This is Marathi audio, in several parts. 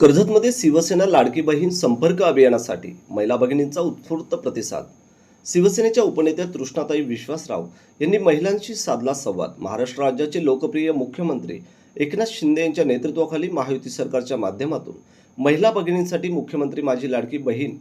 कर्जतमध्ये शिवसेना लाडकी बहीण संपर्क अभियानासाठी महिला भगिनींचा उत्स्फूर्त प्रतिसाद. शिवसेनेच्या उपनेत्या तृष्णाताई विश्वासराव यांनी महिलांशी साधला संवाद. महाराष्ट्र राज्याचे लोकप्रिय मुख्यमंत्री एकनाथ शिंदे यांच्या नेतृत्वाखाली महायुती सरकारच्या माध्यमातून महिला भगिनींसाठी मुख्यमंत्री माझी लाडकी बहीण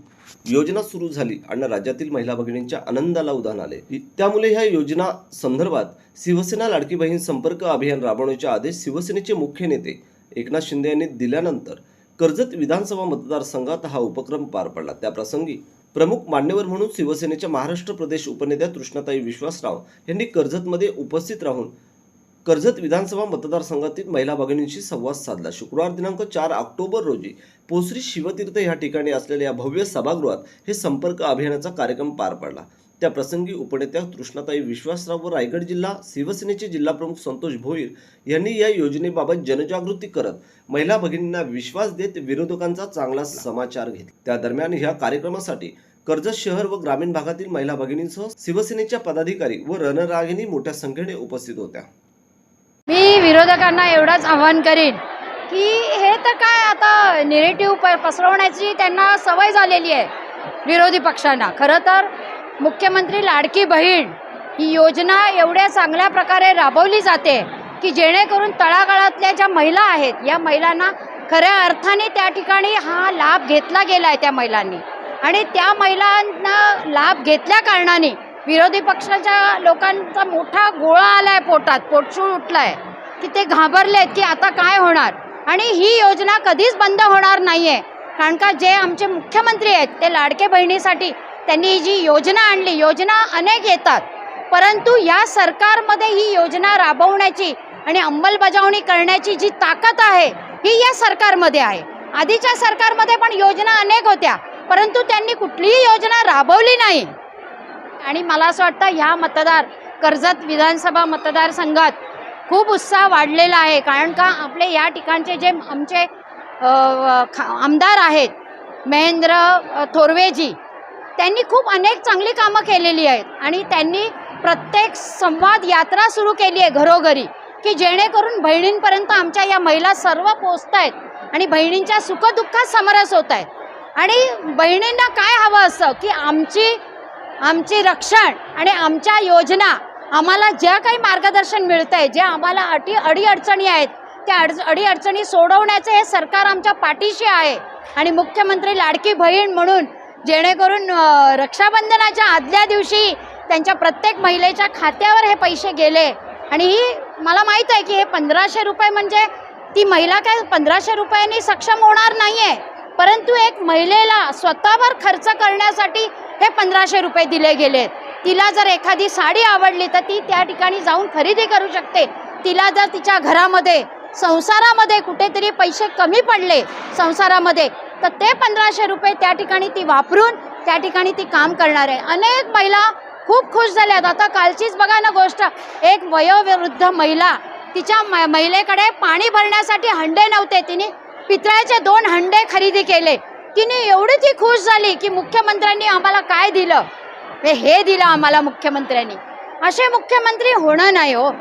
योजना सुरू झाली आणि राज्यातील महिला भगिनींच्या आनंदाला उधाण आले. त्यामुळे ह्या योजना संदर्भात शिवसेना लाडकी बहीण संपर्क अभियान राबवण्याचे आदेश शिवसेनेचे मुख्य नेते एकनाथ शिंदे यांनी दिल्यानंतर कर्जत विधानसभा मतदारसंघात हा उपक्रम पार पडला. त्याप्रसंगी प्रमुख मान्यवर म्हणून शिवसेनेच्या महाराष्ट्र प्रदेश उपनेत्या कृष्णाताई विश्वासराव यांनी कर्जतमध्ये उपस्थित राहून कर्जत विधानसभा मतदारसंघातील महिला भगिनींशी संवाद साधला. शुक्रवार दिनांक चार ऑक्टोबर रोजी पोसरी शिवतीर्थ या ठिकाणी असलेल्या या भव्य सभागृहात हे संपर्क अभियानाचा कार्यक्रम पार पडला. त्या प्रसंगी उपनेत्या तृष्णाताई विश्वासराव व रायगड जिल्हा शिवसेनेचे जिल्हाप्रमुख संतोष भोईर यांनी या योजनेबाबत जनजागृती करत महिला भगिनींना विश्वास देत विरोधकांचा चांगला समाचार घेतला. त्या दरम्यान ह्या कार्यक्रमासाठी कर्जत शहर व ग्रामीण भागातील महिला भगिनींसह शिवसेनेच्या पदाधिकारी व रणरागिणी मोठ्या संख्येने उपस्थित होत्या. मी विरोधकांना एवढंच आव्हान करीन की हे तर काय आता निरेटिव्ह पसरवण्याची त्यांना सवय झालेली आहे. विरोधी पक्षांना. खरं तर मुख्यमंत्री लाडकी बहीण ही योजना एवढ्या चांगल्या प्रकारे राबवली जाते की जेणेकरून तळागाळातल्या ज्या महिला आहेत या महिलांना खऱ्या अर्थाने त्या ठिकाणी हा लाभ घेतला गेला आहे त्या महिलांनी. आणि त्या महिलांना लाभ घेतल्या कारणाने विरोधी पक्षाच्या लोकांचा मोठा गोळा आलाय पोटात पोटशूळ उठलाय की ते घाबरलेत की आता काय होणार? आणि ही योजना कधीच बंद होणार नाहीये. कारण का जे आमचे मुख्यमंत्री आहेत ते लाडके बहिणीसाठी त्यांनी जी योजना आणली योजना अनेक येतात. परंतु या सरकारमध्ये ही योजना राबवण्याची आणि अंमलबजावणी करण्याची जी ताकद आहे ही या सरकारमध्ये आहे. आधीच्या सरकारमध्ये पण योजना अनेक होत्या परंतु त्यांनी कुठलीही योजना राबवली नाही. आणि मला असं वाटतं ह्या मतदार कर्जत विधानसभा मतदारसंघात खूप उत्साह वाढलेला आहे. कारण का आपले या ठिकाणचे जे आमचे खा- आमदार आहेत महेंद्र थोरवेजी त्यांनी खूप अनेक चांगली कामं केलेली आहेत. आणि त्यांनी प्रत्येक संवाद यात्रा सुरू केली आहे घरोघरी की जेणेकरून बहिणींपर्यंत आमच्या या महिला सर्व पोचत आहेत आणि बहिणींच्या सुखदुःखात समरस होत आहेत आणि बहिणींना काय हवं असं की आमची आमची रक्षण आणि आमच्या योजना आम्हाला ज्या काही मार्गदर्शन मिळतं आहे ज्या आम्हाला अटी अडीअडचणी आहेत त्या अड अडीअडचणी सोडवण्याचे हे सरकार आमच्या पाठीशी आहे. आणि मुख्यमंत्री लाडकी बहीण म्हणून जेणेकरून रक्षाबंधनाच्या आदल्या दिवशी त्यांच्या प्रत्येक महिलेच्या खात्यावर हे पैसे गेले. आणि ही मला माहीत आहे की हे पंधराशे रुपये म्हणजे ती महिला काय पंधराशे रुपयांनी सक्षम होणार नाही आहे परंतु एक महिलेला स्वतःवर खर्च करण्यासाठी हे पंधराशे रुपये दिले गेले तिला जर एखादी साडी आवडली तर ती त्या ठिकाणी जाऊन खरेदी करू शकते. तिला जर तिच्या घरामध्ये संसारामध्ये कुठेतरी पैसे कमी पडले संसारामध्ये तर ते पंधराशे रुपये त्या ठिकाणी ती वापरून त्या ठिकाणी ती काम करणार आहे. अनेक महिला खूप खुश झाल्यात आता कालचीच बघा ना गोष्ट. एक वयोवृद्ध महिला तिच्या म- महिलेकडे पाणी भरण्यासाठी हंडे नव्हते. तिने पितळ्याचे दोन हंडे खरेदी केले. तिने एवढी ती खुश झाली की मुख्यमंत्र्यांनी आम्हाला काय दिलं? हे हे दिलं आम्हाला मुख्यमंत्र्यांनी. असे मुख्यमंत्री होणं नाही हो.